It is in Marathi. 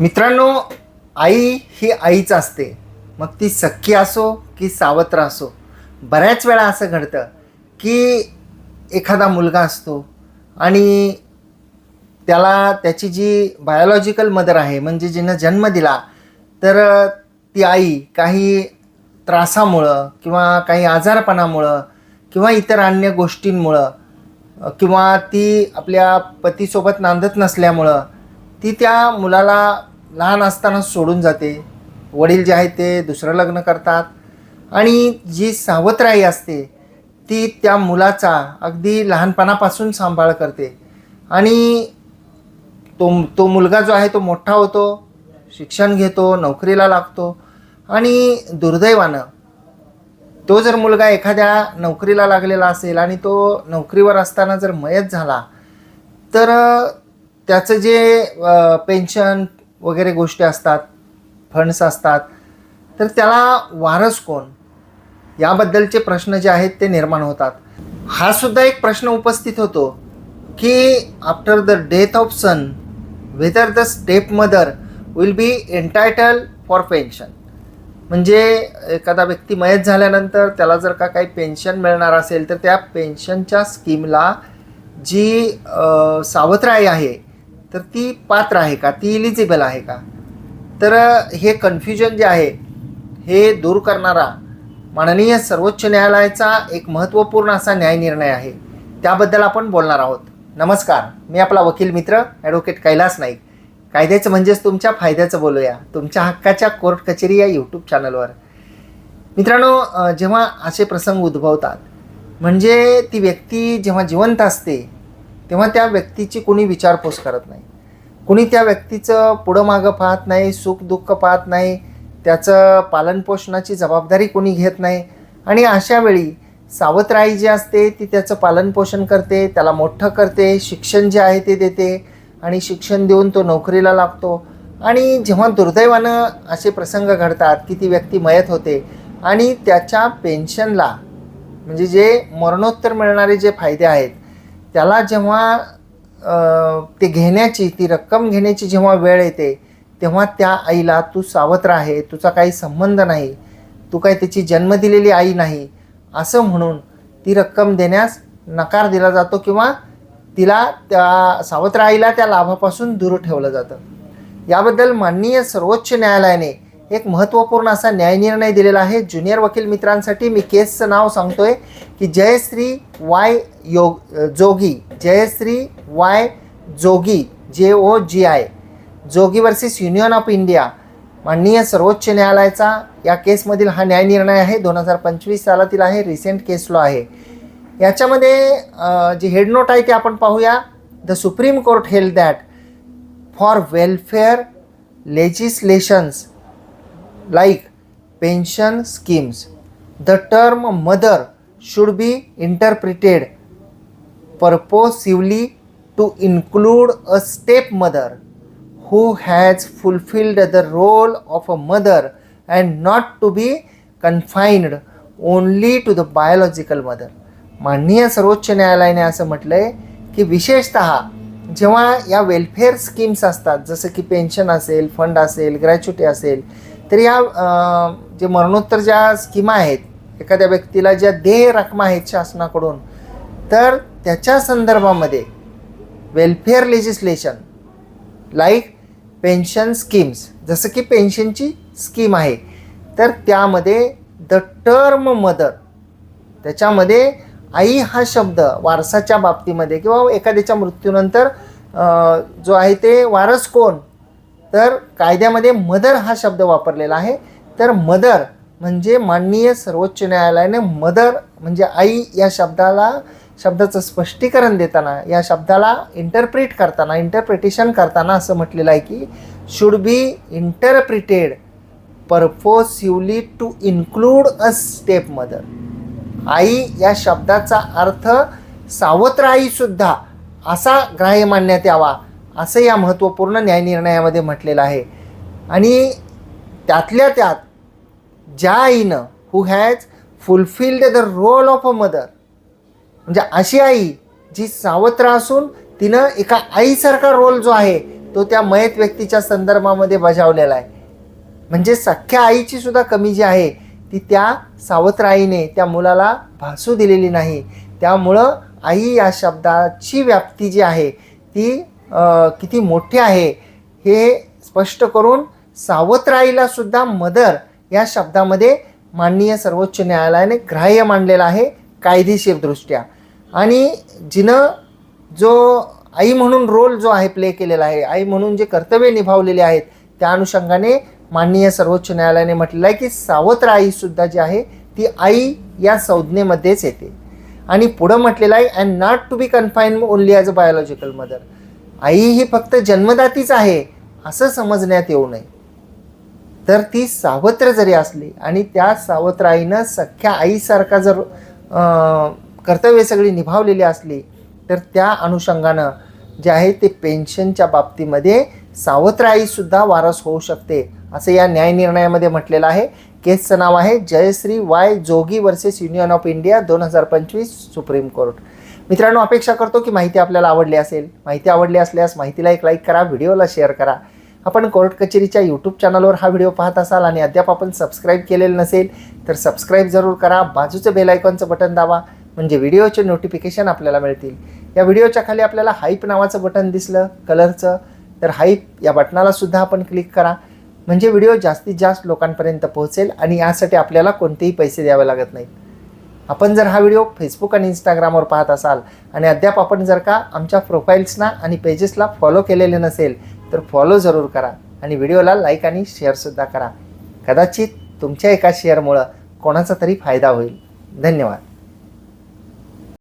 मित्रांनो आई ही आईच असते. मग ती सख्खी असो की सावत्र असो बऱ्याच वेळा असं घडतं की एखादा मुलगा असतो आणि त्याला त्याची जी बायोलॉजिकल मदर आहे म्हणजे जिनं जन्म दिला तर ती आई काही त्रासामुळं किंवा काही आजारपणामुळं किंवा इतर अन्य गोष्टींमुळं किंवा ती आपल्या पतीसोबत नांदत नसल्यामुळं ती त्या मुलाला लहान असताना सोडून जाते. वडील जे आहेत ते दुसरं लग्न करतात. आणि जी सावत्राई असते ती त्या मुलाचा अगदी लहानपणापासून सांभाळ करते. आणि तो तो मुलगा जो आहे तो मोठा होतो शिक्षण घेतो नोकरीला लागतो. आणि दुर्दैवानं तो जर मुलगा एखाद्या नोकरीला लागलेला असेल आणि तो नोकरीवर असताना जर मयत झाला तर त्याचं जे पेन्शन वगैरे गोष्टी असतात फंड्स असतात. तर त्याला वारस कोण? याबद्दलचे प्रश्न जे आहेत ते निर्माण होतात. हा सुद्धा एक प्रश्न उपस्थित होतो की after the death of son whether the step mother will be entitled for pension म्हणजे एखादा व्यक्ती मयत झाल्यानंतर त्याला जर का काही पेन्शन मिळणार असेल तर त्या पेन्शनच्या स्कीमला जी अ, सावत्र आई आहे तर ती पात्र आहे का? ती इलिजिबल आहे का? तर हे कन्फ्युजन जे आहे हे दूर करणारा माननीय सर्वोच्च न्यायालयाचा एक महत्त्वपूर्ण असा न्यायनिर्णय आहे. त्याबद्दल आपण बोलणार आहोत. नमस्कार. मी आपला वकील मित्र ॲडव्होकेट कैलास नाईक. कायद्याचं म्हणजेच तुमच्या फायद्याचं बोलूया. तुमच्या हक्काच्या कोर्ट कचेरी या यूट्यूब चॅनलवर मित्रांनो जेव्हा असे प्रसंग उद्भवतात म्हणजे ती व्यक्ती जेव्हा जिवंत असते तेव्हा त्या व्यक्तीची कोणी विचारपूस करत नाही. कुणी त्या व्यक्तीचं पुढं मागं पाहत नाही सुख दुःख पाहत नाही त्याचं पालनपोषणाची जबाबदारी कोणी घेत नाही. आणि अशा वेळी सावत्र आई जी असते ती त्याचं पालनपोषण करते त्याला मोठं करते शिक्षण जे आहे ते देते आणि शिक्षण देऊन तो नोकरीला लागतो. आणि जेव्हा दुर्दैवानं असे प्रसंग घडतात की ती व्यक्ती मयत होते आणि त्याच्या पेन्शनला म्हणजे जे मरणोत्तर मिळणारे जे फायदे आहेत त्याला जेव्हा ते घेण्याची ती रक्कम घेण्याची जेव्हा वेळ येते तेव्हा त्या आईला तू सावत्र आहे तुझा काही संबंध नाही तू काही त्याची जन्म दिलेली आई नाही असं म्हणून ती रक्कम देण्यास नकार दिला जातो किंवा तिला त्या सावत्र आईला त्या लाभापासून दूर ठेवलं जातं. याबद्दल माननीय सर्वोच्च न्यायालयाने एक महत्त्वपूर्ण असा न्यायनिर्णय दिलेला आहे. ज्युनियर वकील मित्रांसाठी मी केसचं नाव सांगतोय की जयश्री वाय योग जोगी. Jayshree Y Jogi J O G I. Jogi versus Union of India. माननीय सर्वोच्च न्यायालयाचा या केसमधील हा न्यायनिर्णय आहे. दोन हजार पंचवीस सालातील आहे. रिसेंट केस लॉ आहे. याच्यामध्ये जी हेडनोट आहे ते आपण पाहूया. The Supreme Court held that for welfare legislations like pension schemes the term mother should be interpreted purposively to include a step mother who has fulfilled the role of a mother and not to be confined only to the biological mother माननीय सर्वोच्च न्यायालयाने असं म्हटलं आहे की विशेषत जेव्हा या वेलफेअर स्कीम्स असतात जसं की पेन्शन असेल फंड असेल ग्रॅच्युटी असेल तर या जे मरणोत्तर ज्या स्कीमा आहेत एखाद्या व्यक्तीला ज्या देय रकमा आहेत शासनाकडून तर त्याच्या संदर्भामध्ये welfare legislation like pension schemes जसं की पेन्शनची स्कीम आहे तर त्यामध्ये द टर्म मदर त्याच्यामध्ये आई हा शब्द वारसाच्या बाबतीमध्ये किंवा एखाद्याच्या मृत्यूनंतर जो आहे ते वारस कोण? तर कायद्यामध्ये मदर हा शब्द वापरलेला आहे. तर मदर म्हणजे माननीय सर्वोच्च न्यायालयाने मदर म्हणजे आई या शब्दाला शब्दाचं स्पष्टीकरण देताना या शब्दाला इंटरप्रिट करताना इंटरप्रिटेशन करताना असं म्हटलेलं आहे की should be interpreted purposively to include a step mother आई या शब्दाचा अर्थ सावत्र आईसुद्धा असा ग्राह्य मानण्यात यावा. असं या महत्त्वपूर्ण न्यायनिर्णयामध्ये म्हटलेलं आहे. आणि त्यातल्या त्यात ज्या आईनं who has fulfilled the role of a mother म्हणजे अशी आई जी सावत्र असून तिनं एका आईसारखा रोल जो आहे तो त्या मयत व्यक्तीच्या संदर्भामध्ये बजावलेला आहे. म्हणजे सख्ख्या आईची सुद्धा कमी जी आहे ती त्या सावत्र आईने त्या मुलाला भासू दिलेली नाही. त्यामुळं आई या शब्दाची व्याप्ती जी आहे ती किती मोठी आहे हे स्पष्ट करून सावत्राईला सुद्धा मदर या शब्दामध्ये माननीय सर्वोच्च न्यायालयाने ग्राह्य मानलेलं आहे कायदेशीरदृष्ट्या. आणि जिनं जो आई म्हणून रोल जो आहे प्ले केलेला आहे आई म्हणून जे कर्तव्य निभावलेले आहेत त्या अनुषंगाने माननीय सर्वोच्च न्यायालयाने म्हटलेलं आहे की सावत्र आईसुद्धा जी आहे ती आई या संज्ञेमध्येच येते. आणि पुढं म्हटलेलं आहे and not to be confine only as a biological mother आई ही फक्त जन्मदातीच आहे असं समजण्यात येऊ नये. तर ती सावत्र जरी असली आणि त्या सावत्र आईनं सख्या आईसारखा जर कर्तव्य सगळी निभावलेली असली तर त्या अनुषंगानं जे आहे ते पेन्शनच्या बाबतीमध्ये सावत्र आईसुद्धा वारस होऊ शकते असं या न्यायनिर्णयामध्ये म्हटलेलं आहे. केसचं नाव आहे Jayshree Y Jogi versus Union of India दोन हजार पंचवीस सुप्रीम कोर्ट. मित्रांनो अपेक्षा करतो की माहिती आपल्याला आवडली असेल. माहिती आवडली असल्यास माहितीला एक लाईक करा व्हिडिओला शेअर करा. आपण कोर्ट कचेरीच्या यूट्यूब चॅनलवर हा व्हिडिओ पाहत असाल आणि अद्याप आपण सबस्क्राईब केलेलं नसेल तर सबस्क्राईब जरूर करा. बाजूचं बेल आयकॉनचं बटन दाबा म्हणजे व्हिडिओचे नोटिफिकेशन आपल्याला मिळतील. या व्हिडिओच्या खाली आपल्याला हाईप नावाचं बटन दिसलं कलरचं तर हाईप या बटनाला सुद्धा आपण क्लिक करा. म्हणजे व्हिडिओ जास्तीत जास्त लोकांपर्यंत पोहोचेल आणि यासाठी आपल्याला कोणतेही पैसे द्यावे लागत नाहीत. आपण जर हा व्हिडिओ फेसबुक आणि इंस्टाग्रामवर पाहत असाल आणि अद्याप आपण जर का आमच्या प्रोफाईल्सना आणि पेजेसला फॉलो केलेले नसेल तर फॉलो जरूर करा आणि व्हिडिओला लाईक आणि शेअरसुद्धा करा. कदाचित तुमच्या एका शेअरमुळं कोणाचा तरी फायदा होईल. धन्यवाद.